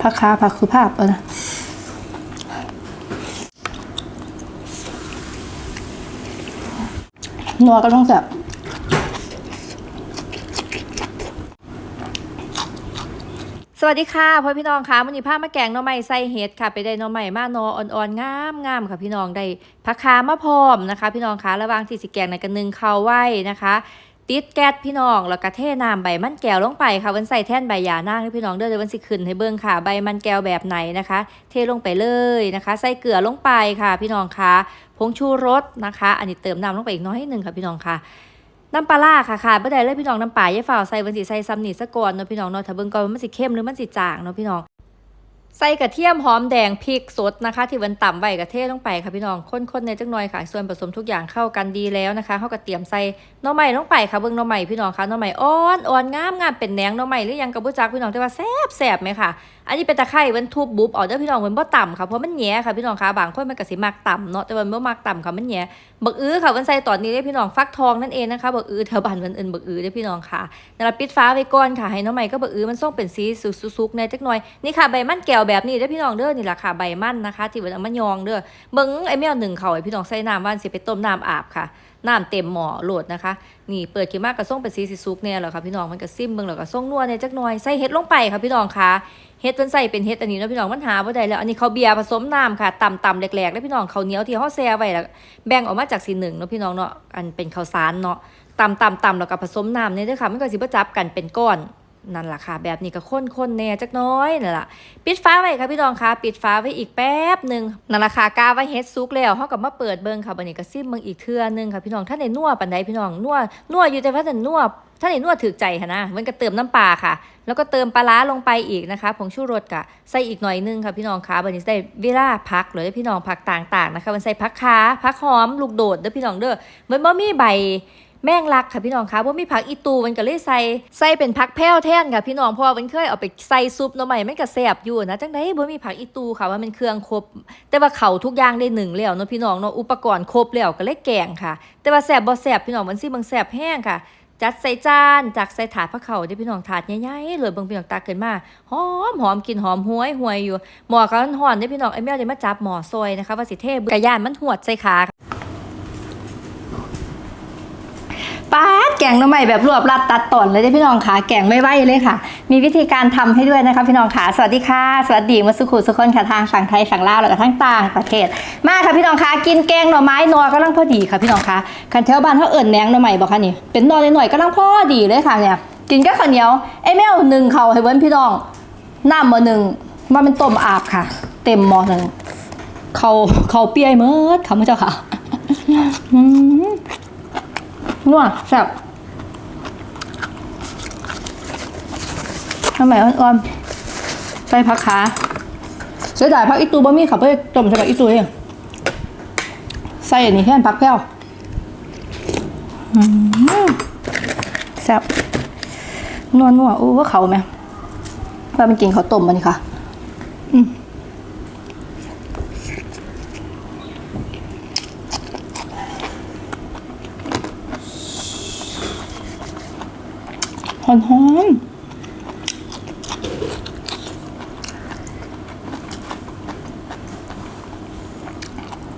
ผักคาผักสุภาพเออนะนัวก็ต้องแซ่บสวัสดีค่ะพ่อพี่น้องค่ะมันนี้ามาแกงหน่อไม้ใส่เห็ดค่ะ ไปได้หน่อไม้มาหนออ่อนๆงามงามค่ะพี่น้องได้ผักคามาพร้อมนะคะ พี่น้องคะระว่างที่สิแกงในกันนึงเข้าไว้นะคะ ติดแก๊สพี่น้องแล้วก็เทน้ำใบมันแก้วลงไปค่ะวันใส่แท่นใบหยานางนี่พี่น้องเด้อเดี๋ยววันสิขึ้นให้เบิ่งค่ะ ใบมันแก้วแบบไหนนะคะ เทลงไปเลยนะคะ ใส่เกลือลงไปค่ะ พี่น้องค่ะผงชูรสนะคะ อันนี้เติมน้ำลงไปอีกน้อยหนึ่งค่ะพี่น้องค่ะน้ำปลาค่ะค่ะบ่ได้เลยพี่น้องน้ำปลาอย่าฝ่าใส่วันสิใส่ซ้ำนี่ซะก่อนเนาะพี่น้องเนาะถ้าเบิ่งก่อนมันสิเข้มหรือมันสิจางเนาะพี่น้อง ใส่กระเทียมหอมแดงพริกสดนะคะ ที่วันต่ำใบกระเทศลงไปค่ะพี่น้องค้นๆในจักหน่อยค่ะ ส่วนผสมทุกอย่างเข้ากันดีแล้วนะคะเขาก็เตรียมใส่น้อไม้องไปค่ะเบิ้งน้อไม้พี่น้องค่ะน้อไม้อ่อนอ่อนงามงามเป็นแหนงน้อไม้หรือยังกระบุจักพี่น้องแต่ว่าแซ่บแซ่บไหมค่ะ อันนี้เป็นตะไคร้มันทุบบุบเอาเด้อพี่น้องมันบ่ต่ำค่ะเพราะมันแย่ค่ะพี่น้องค่ะบางคนมันก็สิมักต่ำเนาะแต่มันบ่มักต่ำค่ะมันแย่บักอื้อค่ะมันใส่ตอนนี้เด้พี่น้องฟักทองนั่นเองนะคะบักอื้อแถวบ้านมันเอิ้นบักอื้อเด้อพี่น้องค่ะนั่นละปิดฟ้าไว้ก่อนค่ะให้น้องใหม่ก็บักอื้อมันส่งเป็นสีสุกๆในจักหน่อยนี่ค่ะใบมันแก้วแบบนี้เด้อพี่น้องเด้อนี่แหละค่ะใบมันนะคะที่มันเอามายองเด้อเบิ่งไอ้แมวหนึ่งเขาให้พี่น้องใส่น้ำว่านสิไปต้มน้ำอาบค่ะน้ำเต็มหม้อโหลดนะคะ นี่เปิดขึ้มากก็ส่งเป็นสีสุกเนี่ยแหละค่ะพี่น้องมันก็ซิมเบิ่งแล้วก็ส่งนัวในจักหน่อยใส่เห็ดลงไปค่ะพี่น้องค่ะ เฮ็ดเพิ่นใส่เป็นเฮ็ดอันนี้เนาะพี่น้องมันหาบ่ได้แล้ว อันนี้เขาวเบียร์ผสมน้ำค่ะตำตำแหลกๆแล้วพี่น้องข้าวเหนียวที่เฮาแช่ไว้แล้วแบ่งออกมาจากสีหนึ่งเนาะพี่น้องเนาะอันเป็นข้าวสารเนาะตำตำตำแล้วก็ผสมน้ำเนี่ยเด้อค่ะมันก็สิบ่จับกันเป็นก้อน นั่นแหละค่ะ แบบนี้ก็ข้นๆแน่จักน้อยนั่นแหละปิดฟ้าไว้ค่ะพี่น้องค่ะ ปิดฟ้าไว้อีกแป๊บหนึ่งนั่นแหละค่ะกาไว้เฮ็ดซุกแล้วเฮาก็มาเปิดเบิ่งค่ะบัดนี้ก็ซิมเบิ่งอีกเทื่อนึงค่ะพี่น้องท่านได้นัวปานใดพี่น้องนัวนัวอยู่แต่ว่าแต่นัวท่านได้นัวถูกใจค่ะนะมันก็เติมน้ำปลาค่ะ แล้วก็เติมปลาร้าลงไปอีกนะคะผงชูรสกะใส่อีกหน่อยนึงค่ะพี่น้องค่ะบันนี้ใส่เวลาพักหรือพี่น้องผักต่างๆนะคะมันใส่ผักขาผักหอมลูกโดดเด้อพี่น้องเด้อมันบ่มีใบ แมงลักค่ะพี่น้องคะบ่มีผักอีตูมันก็เลยใส่ใส่เป็นผักแพ้วแทนค่ะพี่น้องเพราะว่ามันเคยเอาไปใส่ซุปหน่อไม้มันก็แซ่บอยู่นะจังได๋บ่มีผักอีตูค่ะว่ามันเครื่องครบ แต่ว่าเขาทุกอย่างได้หนึ่งแล้วเนาะพี่น้องเนาะอุปกรณ์ครบแล้วก็เลยแกงค่ะ แต่ว่าแซ่บบ่แซ่บพี่น้องมันสิบางแซ่บแห้งค่ะจัดใส่จานจากใส่ถาดพระเขาได้พี่น้องถาดใหญ่ๆเลยเบิ่งพี่น้องตาเกินมาหอมหอมกลินหอมห้วยห่วยอยู่หมอเขาหอนได้พี่น้องไอ้แมวได้มาจับหมอซอยนะคะว่าสิเทกระยานมันหวดใส่ขา ป้าดแกงหน้ำใหม่แบบรวบรัดตัดตอนเลยได้พี่น้องค่ะแกงไม่ไหวเลยค่ะ มีวิธีการทำให้ด้วยนะคะพี่น้องค่ะสวัสดีค่ะ สวัสดีมาสุขุสุคนค่ะทางฝั่งไทยฝั่งลาวแล้วก็ทั้งต่างประเทศ มาค่ะพี่น้องค่ะกินแกงหน่อไม้นัวก็ลังพอดีค่ะพี่น้องค่ะคันแถวบ้านเขาเอิ่นแหนงหน่อใหม่บอกค่ะนี่เป็นนอหน่อยก็ลังพอดีเลยค่ะเนี่ยกินก็ข้าวเหนียวไอ้แมวหนึ่งเขาให้เว้นพี่น้องน้ำมาหนึ่งมาเป็นต้มอาบค่ะ เต็มหม้อหนึ่งเขาเขาเปียเมิดค่ะมื่อเจ้าค่ะนัวแซ่บ ทำไมอ่อนๆใส่ผักขาเสียดายผักอีตูบะมี่ค่ะเพื่อต้มใส่ผักอีตูเองใส่อันนี้แค่นผักแพ้วแซ่บนัวนัวโอ้ว่าเขาไหมว่ามันกินเขาต้มมันนี่ค่ะอืมหอมๆ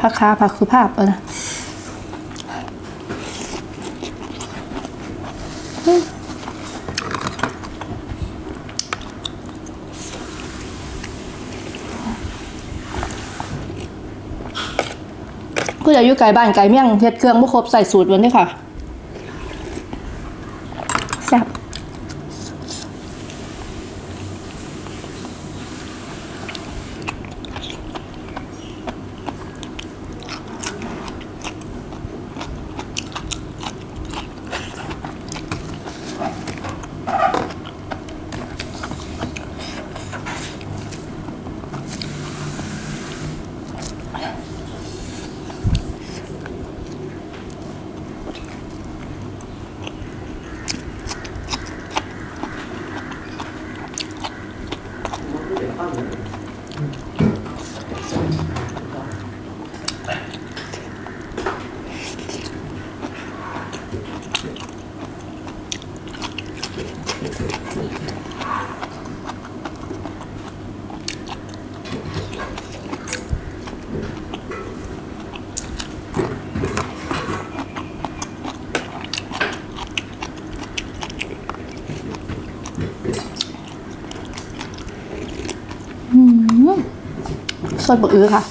ผักขาผักคือภาพเออนะกูจะอยู่ไก่บ้านไก่เมี่ยงเฮ็ดเครื่องบ่ครบใส่สูตรวันนี้ค่ะ สดบะอื้อค่ะ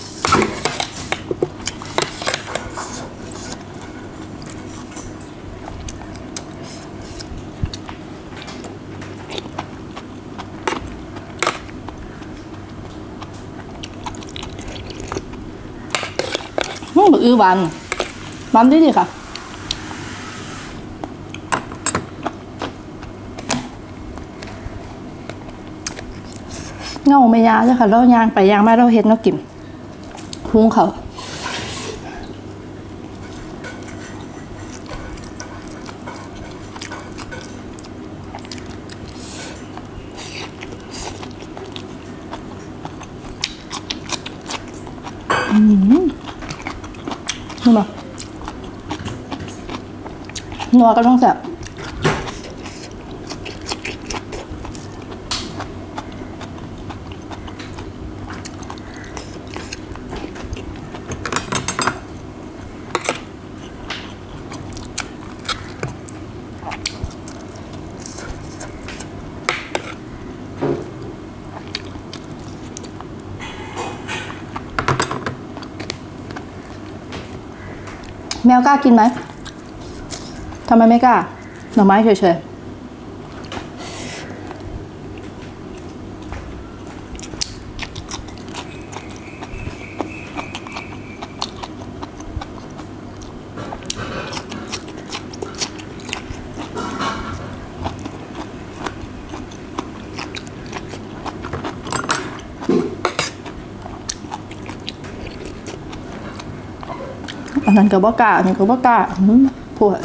อืมบะอื้อหวานหวานดีดีค่ะ เงาไม่ยาเลยค่ะเรายางไปยางมาเราเห็นเรากินพุงเขาอืมนี่มานัวก็ต้องแซ่บ แมวกล้ากินไหมทำไมไม่กล้าหน่อไม้เฉยๆ อั นั้นก็บ่กล้าอันนี้ก็บ่กล้าอืมปวด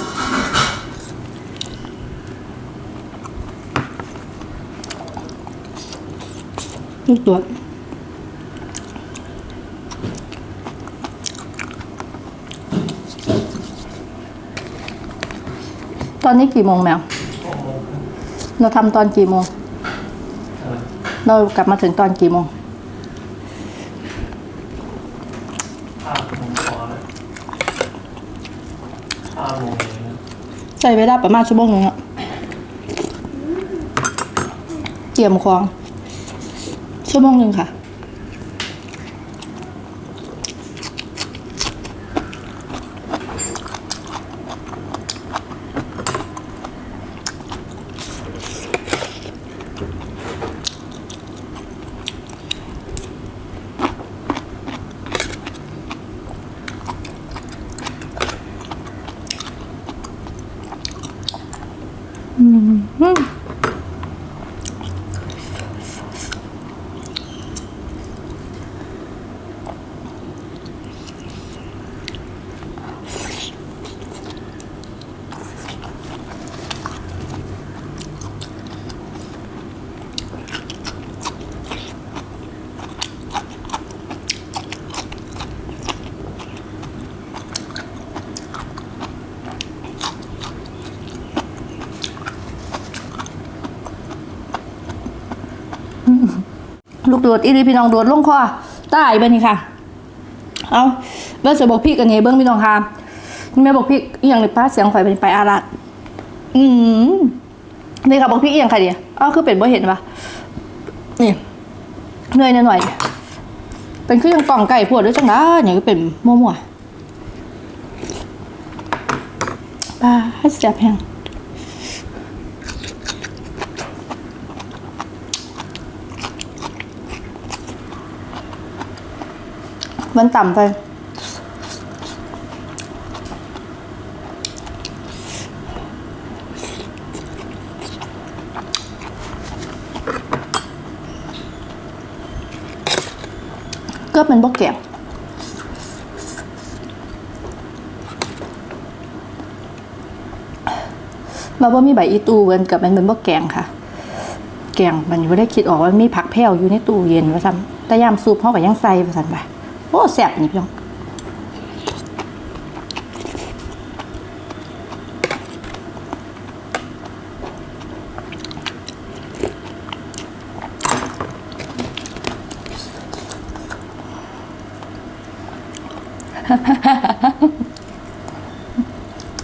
ลูกตัวตอนนี้กี่โมงแมว เราทำตอนกี่โมง เรากลับมาถึงตอนกี่โมง ห้าโมงพอแล้วห้าโมงเองนะ ใช้เวลาประมาณชั่วโมงนึงอะเจียมควงชั่วโมงหนึ่งค่ะ Hmm. ลูกโดดอีรีพี่น้องโดดลงคอตายไปนี่ค่ะ เอาเบิ้ลจะบอกพี่กันเฮเบิ้งพี่น้องค่ะแม่บอกพี่อหย่างเลยป้าเสียงข่อยเป็นไปอารัดอืมนี่ค่ะบอกพี่อหย่างค่ะเดียวอ้าวคือเป็นบ่เห็นปะนี่เหนื่อยหน่อยเป็นคือยังกล่องไก่พวดด้วยจังนะอย่างนี้เป็นมั่วๆป้าให้แซ่บแพง มันต่ำไป ก็เป็นบกแก้วมาว่ามีใบอีตูเวนกับมันเป็นบกแกงค่ะ แกงมันไม่ได้คิดออกว่ามีผักแพ้วอยู่ในตู้เย็นว่าซ้ำแต่ยามซุปเขาก็ยังใส่ว่าซ้ำไป โอ้แสบนี่พี่น้อง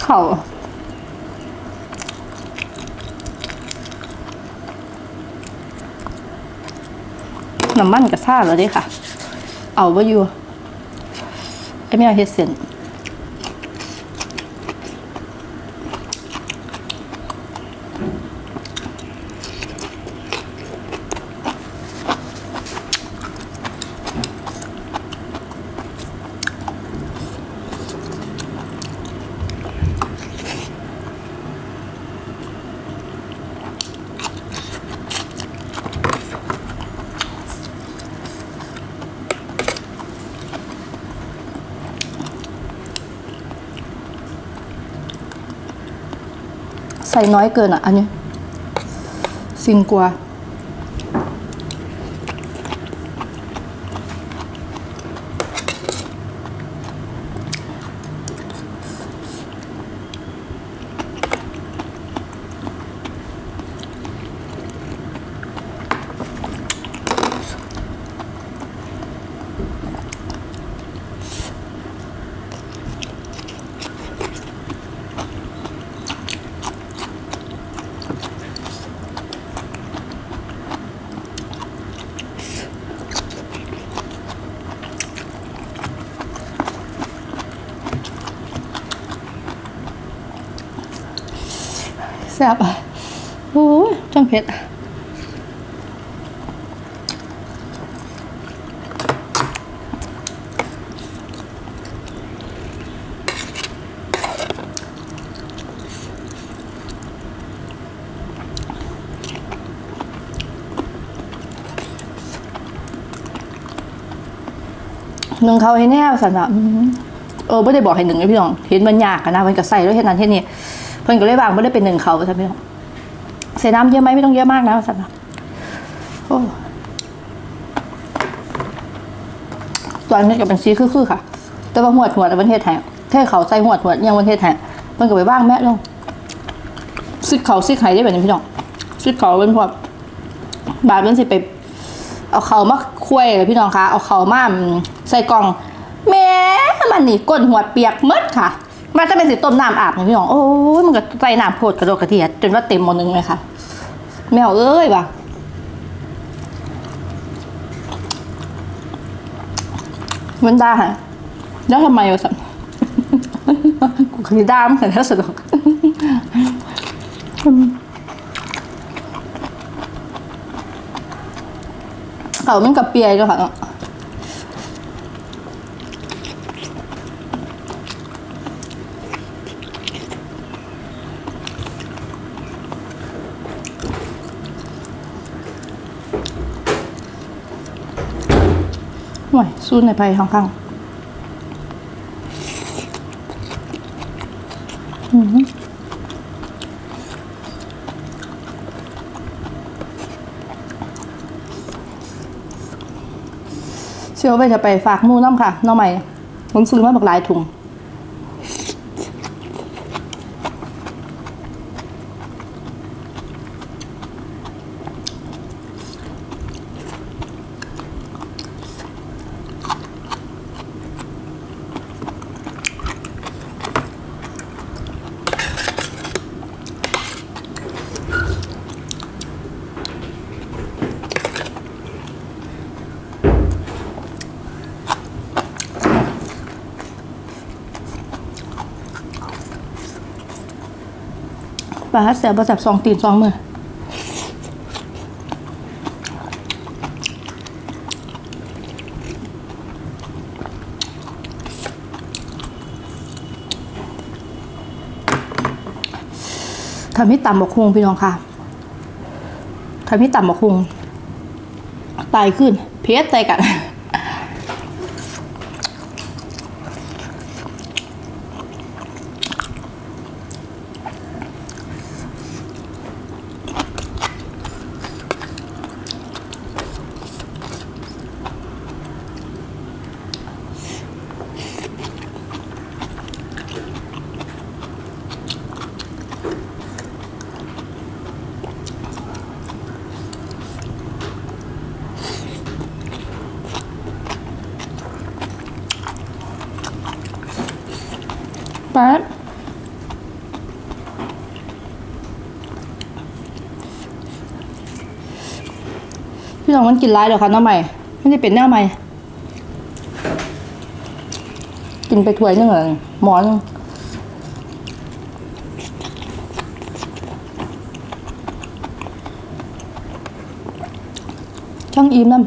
เข่าน้ำมันกระซ่าแล้วดิค่ะ เอาไว้อยู่ไอ้แม่เฮ็ดเส้น ใส่น้อยเกินอะ อันนี้ซิงกว่า แซ่บอะโอ้ยจังเผ็ดอะนึ่งเขาให้แน่สันอะเออไม่ได้บอกให้หนึ่งเลยพี่น้อง เห็นมันยากอะนะมันก็ใส่ด้วยเห็นนั้นเห็นนี่ เพิ่นก็เลยบางไม่ได้เป็นหนึ่งเขาใช่ไหมพี่น้องใส่น้ำเยอะไหมไม่ต้องเยอะมากนะสันะโอ้ตอนนี้ก็เป็นซีคือๆค่ะ แต่ว่าหัวหัวดประเทศไทยเท่เขาใส่หัวหัวยังประเทศไทยเพิ่นก็ไปบ้างแม่ลงซิกเขาซิกไข่ได้แบบนี้พี่น้องซิกเขาเป็นพวกบาทเป็นสิไปเอาเขามาคุยเลยพี่น้องคะเอาเขามาใส่กล่องแม่มันนี่ก้นหัวเปียกหมดค่ะ มันจะเป็นสีต้มน้ำอาบนะพี่น้องโอ้ยมันก็ใส่น้ำโพดกระโดดกระเทียจนว่าเต็มหมดนึงเลยค่ะแมวเอ้ยว่ะมันด่าฮะแล้วทำไมวะสันกูคือด่ามแต่ถ้าสะดวกเขามันกับเปียด้วยค่ะ ห่วย สู้ในภัยข้างๆอื้อหือเชื่อว่าไปจะไปฝากมูน้ำค่ะน้องใหม่ผมซื้อมาบักหลายถุง ป ลาเสียบะแสบสองตีนสองมือทำให้ต่ำบกคงพี่น้องค่ะทำให้ต่ำบกคงตายขึ้น เพชรใจกัน ป๊ดพี่น้องมันกินร้ายเดี๋ยวค่ะน้องใหม่ไม่ได้เป็นแนวใหม่ กินไปถ้วยหนึงเหรอหมอนช่างอิ่มน้ำ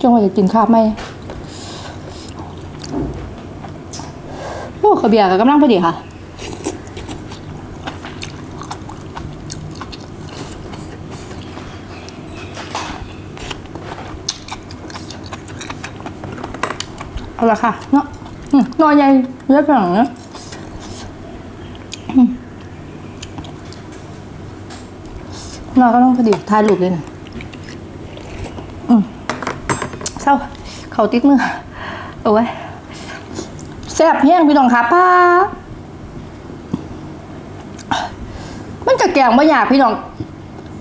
จ้องว่าจะกินข้าวไหมโอ้ ขาวเบียร์กับกำลังพอดีค่ะเอาละค่ะเนาะนอนใหญ่เลือดหนังเนาะนอนก็ต้องพอดีทายรูปเลยนะเศร้าเขาติดมือเอาไว้ ซ่บแห้งพี่น้องค่ะป้ามันจะแกงไม่อยากพี่น้อง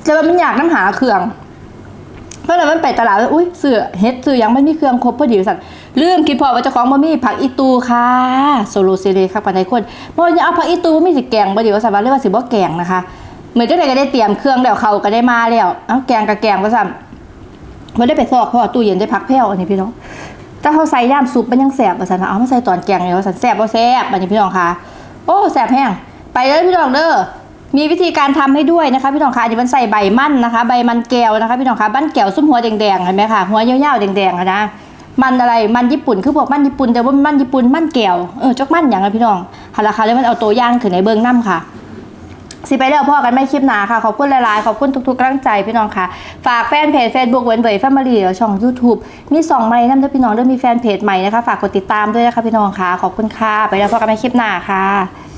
แต่ว่ามันอยากน้ำหาเครื่องเพราะฉะนั้นมันไปตลาดแล้วอุ้ยเสือเฮ็ดเสือยังไม่มีเครื่องครบพอดีสัตว์ลืมคิดพอว่าเจ้าของบะหมี่ผักอีตูค่ะโซโลเซเลครับปานใดคนเมื่อจะเอาผักอีตูบ่มีสิแกงบ่ดีว่าสัตว์ว่าเรียกว่าสิบ่แกงนะคะเหมือนเจ้าใดก็ได้เตรียมเครื่องแล้วเขาก็ได้มาแล้วเอาแกงกับแกงว่าซั่นบ่ได้ไปซอกพราะว่าตู้เย็นได้พักแพ้วอันนี้พี่น้อง ถ้าเขาใส่ย่ามซุปมันยังแสบว่าซั่นเอามาใส่ตอนแกงเลยว่าซั่นแสบบ่าแสบอันนี้พี่น้องคะโอ้แสบแห้งไปเลยพี่น้องเด้อมีวิธีการทำให้ด้วยนะคะพี่น้องคะอันนี้มันใส่ใบมันนะคะ ใบมันแก้วนะคะพี่น้องคะบ้านแก้วซุ้มหัวแดงๆเห็นไหมคะหัวยาวๆแดงๆนะมันอะไรมันญี่ปุ่นคือพวกมันญี่ปุ่นแต่ว่ามันญี่ปุ่นมันแก้วเออจกมันอย่างนะพี่น้องหันราคาเลยมันเอาตัวย่างขึ้นในเบิ้งน้ำค่ะ สิไปแล้วพ่อกันไม่คลิปหนาค่ะ ขอบคุณหลายๆ ขอบคุณทุกๆกำลังใจพี่น้องค่ะ ฝากแฟนเพจ Facebook เวนเวยแฟมิลี่ช่อง YouTube มีสองใหม่นั่นด้วยพี่น้องด้วยมีแฟนเพจใหม่นะคะ ฝากกดติดตามด้วยนะคะพี่น้องค่ะ ขอบคุณค่ะ ไปแล้วพ่อกันไม่คลิปหนาค่ะ